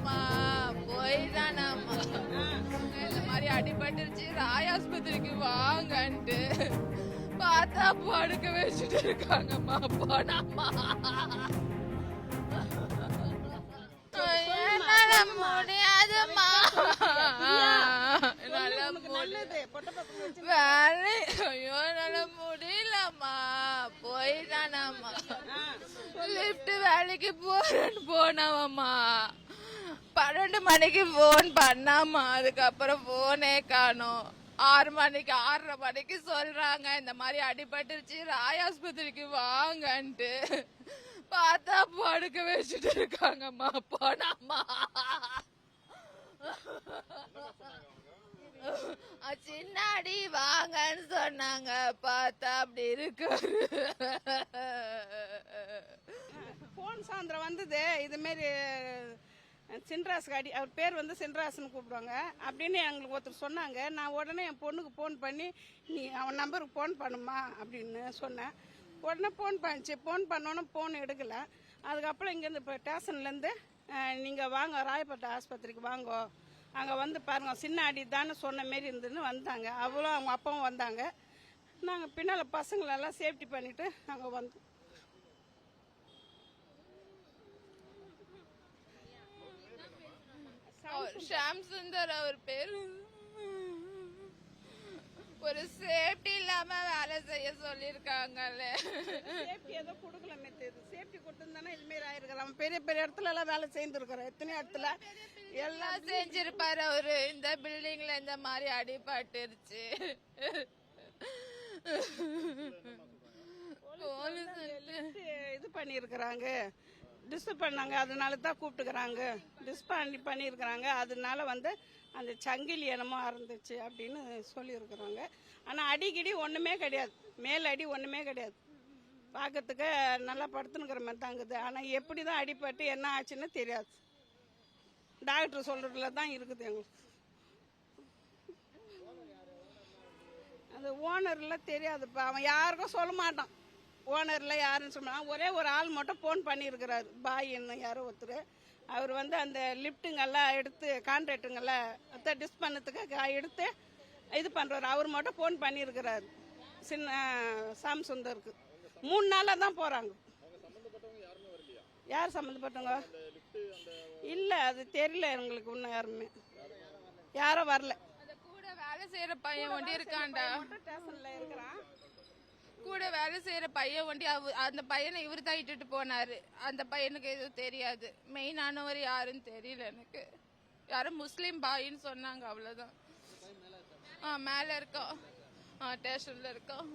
தானம்மா போய் தானம்மா இந்த மாதிரி அடிபட்டுருச்சு ராய் ஆஸ்பத்திரிக்கு வாங்கன்ட்டு பார்த்தா படுக்க வச்சுட்டு இருக்காங்கம்மா போனாம்மா. வச்சு வேலை ஐயோ என்னால முடியலம்மா. போய் தானம்மா லிஃப்ட் வேலைக்கு போறேன்னு போனவம்மா. பன்னெண்டு மணிக்கு ஃபோன் பண்ணாமா அதுக்கப்புறம் ஃபோனே காணோம். ஆறு மணிக்கு ஆறரை மணிக்கு சொல்றாங்க இந்த மாதிரி அடிபட்டுருச்சு ராய் ஆஸ்பத்திரிக்கு வாங்கன்ட்டு. பார்த்தா படுக்க வச்சுட்டு இருக்காங்கம்மா போனாம்மா. சின்னாடி வாங்கன்னு சொன்னாங்க பார்த்தா அப்படி இருக்காரு. போன் சாயந்தரம் வந்தது. இது மாரி சின்ராஸ் காடி அவர் பேர் வந்து சின்ராஸ்னு கூப்பிடுவாங்க. அப்படின்னு எங்களுக்கு ஒருத்தர் சொன்னாங்க. நான் உடனே என் பொண்ணுக்கு ஃபோன் பண்ணி நீ அவன் நம்பருக்கு ஃபோன் பண்ணுமா அப்படின்னு சொன்னேன். உடனே ஃபோன் பண்ணிச்சு. ஃபோன் பண்ணோன்னே ஃபோன் எடுக்கல. அதுக்கப்புறம் இங்கேருந்து இப்போ ஸ்டேஷன்லேருந்து நீங்கள் வாங்க ராயப்பேட்டை ஆஸ்பத்திரிக்கு வாங்கோ. அங்கே வந்து பாருங்கள் சின்ன அடி தானே சொன்ன மாரி இருந்துன்னு வந்தாங்க. அவ்வளோ அவங்க அப்பாவும் வந்தாங்க. நாங்கள் பின்னால் பசங்களெல்லாம் சேஃப்டி பண்ணிவிட்டு நாங்கள் வந்தோம். ஷாம் சுந்தர் அவர் பேரு ஒரு சேஃப்டி இல்லாம வேலை செய்ய சொல்லிருக்காங்கல்ல சேஃப்டி ஏதோ கொடுக்கலாமே தெரியுது. சேஃப்டி கொடுத்துருந்தானே இதுமாரி ஆயிருக்கலாம். பெரிய பெரிய இடத்துல எல்லாம் வேலை செய்திருக்கிறோம் எத்தனை இடத்துல எல்லாம் செஞ்சிருப்பாரு அவரு. இந்த பில்டிங்ல இந்த மாதிரி அடிபட்டுருச்சு. போலீஸ் இது பண்ணியிருக்கிறாங்க. டிஸ்டர்ப் பண்ணாங்க. அதனால தான் கூப்பிட்டுக்கிறாங்க. டிஸ்ட் பண்ணி பண்ணியிருக்கிறாங்க. அதனால வந்து அந்த சங்கிலி என்னமோ இருந்துச்சு அப்படின்னு சொல்லியிருக்கிறாங்க. ஆனால் அடிக்கடி ஒன்றுமே கிடையாது. மேல் அடி ஒன்றுமே கிடையாது. பார்க்கறதுக்கு நல்லா படுத்துனுக்கிற மாதிரி தாங்குது ஆனால் எப்படி தான் அடிப்பட்டு என்ன ஆச்சுன்னு தெரியாது. டாக்டர் சொல்கிறதுல தான் இருக்குது எங்களுக்கு. அது ஓனர்லாம் தெரியாதுப்பா. அவன் யாருக்கும் சொல்ல மாட்டான். ஓனர்ல யாருன்னு மாட்டான். ஒரே ஒரு ஆள் மட்டும் ஃபோன் பண்ணியிருக்கிறாரு பாயின்னு யாரோ ஒருத்தர். அவர் வந்து அந்த லிஃப்ட்டுங்கெல்லாம் எடுத்து கான்ட்ராக்டுங்கெல்லாம் டிஸ் பண்ணதுக்கு க- எடுத்து இது பண்ணுறாரு அவர் மட்டும் ஃபோன் பண்ணியிருக்கிறாரு சின்ன சாம் சுந்தருக்கு. மூணு நாளாக தான் போகிறாங்க யார் சம்மந்தப்பட்டவங்க? இல்லை அது தெரியல எங்களுக்கு இன்னும் யாருமே. யாரும் வரல. கூட வேலை செய்யற பையன் ஒண்டி இருக்கான்டா. ஸ்டேஷனில் இருக்கிறான். கூட வேலை செய்யற பையன் ஒண்டி அந்த பையனை இவர் தான் இட்டுட்டு போனாரு. அந்த பையனுக்கு எதுவும் தெரியாது. மெயினானவர் யாருன்னு தெரியல எனக்கு. யாரும் முஸ்லீம் பாயின்னு சொன்னாங்க அவ்வளவுதான். ஆ மேல இருக்கோம் ஆ ஸ்டேஷன்ல இருக்கோம்